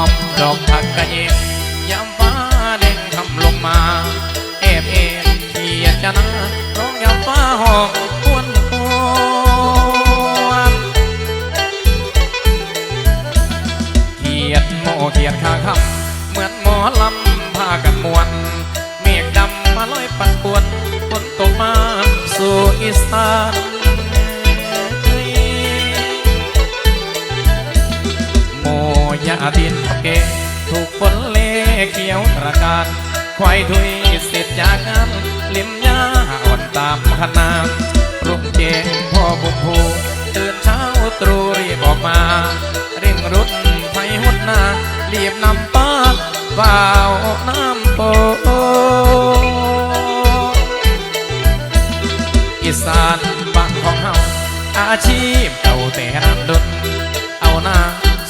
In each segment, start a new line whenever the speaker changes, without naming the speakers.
อบดอกผักกระเอ็นยามฟ้าแดงคำลงมาเอบเอ็นเทียนจะนาร้องยามฟ้าหอมควนควนเกียดโมเกียดข้าคำเหมือนหมอลำพากันมวนเมฆดำมาลอยปัดปวนฝนตกมาสู่อีสาน ยาดินเกถูกฝนเล่เขียวตระการควายถุยเสร็จจากงานลิมยาอ่อนตามขนาดรุ่งเจงพ่อบุญภูตื่นเช้าตรู่รีบออกมาเร่งรุดไฟหุดนารีบนำปากว่าวน้ำโปอีสานบ้านของเฮาอาชีพเก่าแต่นานดนเอาหน้า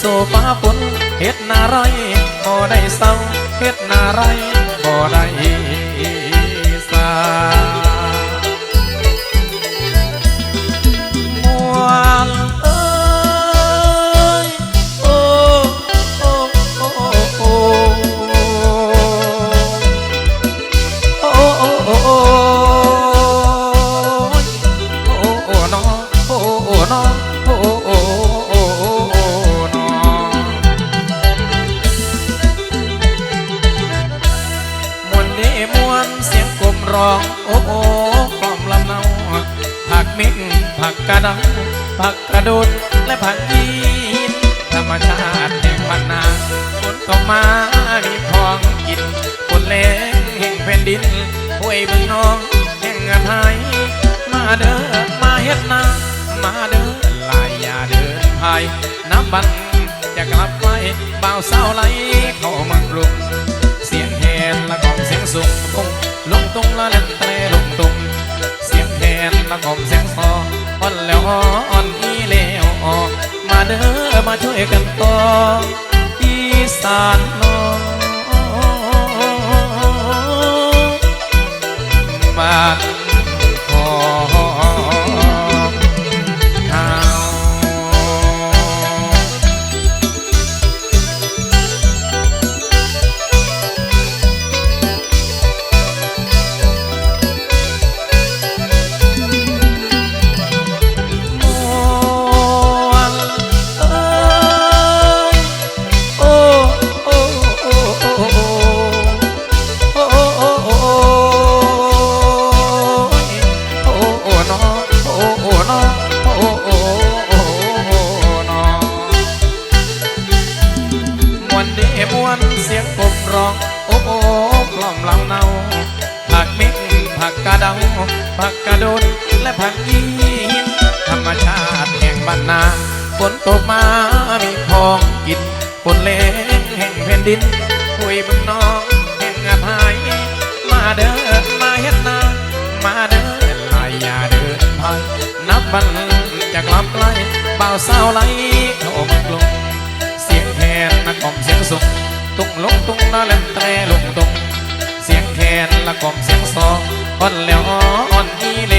โซฟาฝนเฮ็ดนาไรบ่ได้เศร้าเฮ็ดนาไรบ่ได้ กระดังผักกระโดดและผักยีนธรรมชาติแห่งพันนาฝนตกมามีของกินฝนแรงแห่งแผ่นดินห้วยบึงน้องแห่งอภัยมาเด้อมาเฮ็ดนามาเด้อลายอย่าเดินพายน้ำบันจะกลับไปบ่าวสาวไหลเข้ามืองกรุงเสียงแคนละกอมเสียงสูงตุงลงตุงละเล่นเตะลงตุงเสียงแคนละกอมเสียง อ่อนอีแล้วออก มาเด้อมาช่วยกันต่ออีสานน้องบาน โอ้น้อโอ้โอ้โอ้น้อมวนเดมวนเสียงกบร้อง โอ้โอ้กล่อมลำเนาผักมิกผักกระเดาผักกระโดนและผักยีนธรรมชาติแห่งบ้านนาฝนตกมามีของกินฝนเล้งแห่งแผ่นดินคุยบึงน้องแห่งอภัยมาเดินมาเฮ็ดนามาเดินลายอย่าเพายนับวันจะกลับไกลบ่าวสาวไหลเข้าเมือกลง เสียงแคนนักกล่อมเสียงสุงตุ้งลงตุ้งละเล่นแตรลงตุ้งเสียงแคนละกล่อมเสียงซออ่อนแล้วอ่อนอีเล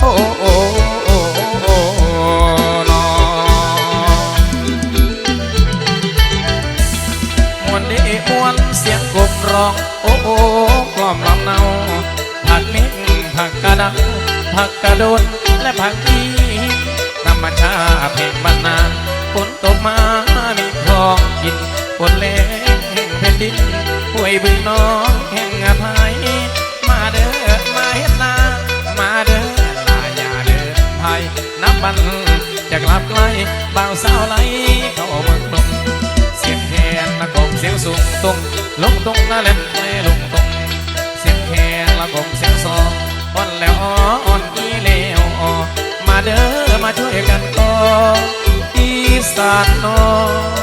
โอ้น้อโอ้โอ้โอ้นอมวนเดมวนเสียงกบร้อง โอ้โอ้กล่อมลำเนาผักมิ้งผักกระดังผักกระโดนและผักอีธรรมชาติแห่งบ้านนาฝนตกมามีของกินฝนแรงแห่งแผ่นดินห้วยบึงน้อง จะกลับไกลบ่าวสาวไหลเข้าเมืองกรุงเสียงแคนละกลมเสียงสูงตรงลงตรงละเล่นแลงตรงเสียงแคนละกลมเสียงซออ่อนแล้วอ่อนอีแล้วอ่อมาเด้อมาช่วยกันต่ออีสานน้อง